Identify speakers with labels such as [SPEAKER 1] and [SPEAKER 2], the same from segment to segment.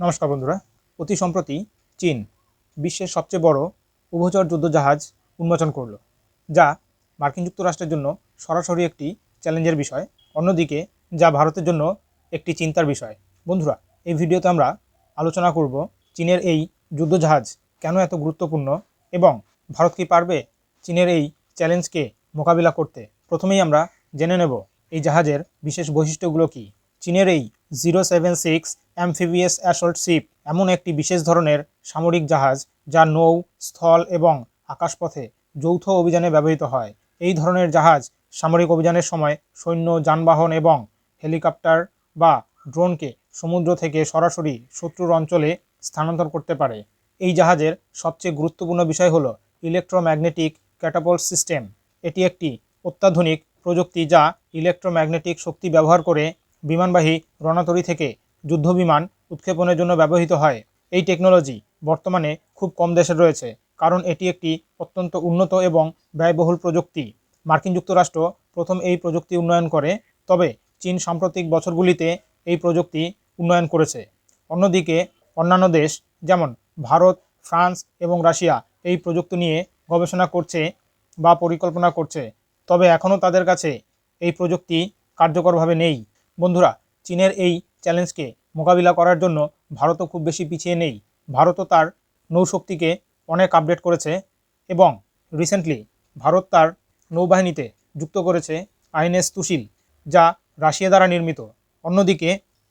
[SPEAKER 1] নমস্কার বন্ধুরা। অতি সম্প্রতি চীন বিশ্বের সবচেয়ে বড় উভচর যুদ্ধ জাহাজ উন্মোচন করল, যা মার্কিন যুক্তরাষ্ট্রের জন্য সরাসরি একটি চ্যালেঞ্জের বিষয়, অন্যদিকে যা ভারতের জন্য একটি চিন্তার বিষয়। বন্ধুরা, এই ভিডিওতে আমরা আলোচনা করব চীনের এই যুদ্ধজাহাজ কেন এত গুরুত্বপূর্ণ এবং ভারত কি পারবে চীনের এই চ্যালেঞ্জকে মোকাবিলা করতে। প্রথমেই আমরা জেনে নেব এই জাহাজের বিশেষ বৈশিষ্ট্যগুলো কী। চীনের এই zero seven six amphibious assault ship, এমন একটি বিশেষ ধরনের সামরিক জাহাজ যা নৌ, স্থল এবং আকাশপথে যৌথ অভিযানে ব্যবহৃত হয়। এই ধরনের জাহাজ সামরিক অভিযানের সময় সৈন্য, যানবাহন এবং হেলিকপ্টার বা ড্রোনকে সমুদ্র থেকে সরাসরি শত্রুর অঞ্চলে স্থানান্তর করতে পারে। এই জাহাজের সবচেয়ে গুরুত্বপূর্ণ বিষয় হলো ইলেকট্রোম্যাগনেটিক ক্যাটাপল্ট সিস্টেম। এটি একটি অত্যাধুনিক প্রযুক্তি যা ইলেকট্রোম্যাগনেটিক শক্তি ব্যবহার করে বিমানবাহী রণতরী থেকে যুদ্ধবিমান উৎক্ষেপণের জন্য ব্যবহৃত হয়। এই টেকনোলজি বর্তমানে খুব কম দেশে রয়েছে, কারণ এটি একটি অত্যন্ত উন্নত এবং ব্যয়বহুল প্রযুক্তি। মার্কিন যুক্তরাষ্ট্র প্রথম এই প্রযুক্তি উন্নয়ন করে, তবে চীন সাম্প্রতিক বছরগুলিতে এই প্রযুক্তি উন্নয়ন করেছে। অন্যদিকে, অন্যান্য দেশ যেমন ভারত, ফ্রান্স এবং রাশিয়া এই প্রযুক্তি নিয়ে গবেষণা করছে বা পরিকল্পনা করছে, তবে এখনও তাদের কাছে এই প্রযুক্তি কার্যকরভাবে নেই। বন্ধুরা, চীনের এই চ্যালেঞ্জকে মোকাবিলা করার জন্য ভারতও খুব বেশি পিছিয়ে নেই। ভারতও তার নৌশক্তিকে অনেক আপডেট করেছে এবং রিসেন্টলি ভারত তার নৌবাহিনীতে যুক্ত করেছে আইএনএস তুশিল যা রাশিয়া দ্বারা নির্মিত। অন্যদিকে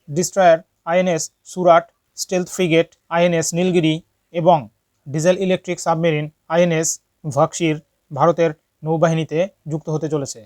[SPEAKER 1] destroyer INS Surat stealth frigate INS Nilgiri এবং diesel electric submarine INS Vagsheer ভারতের নৌবাহিনীতে যুক্ত হতে চলেছে।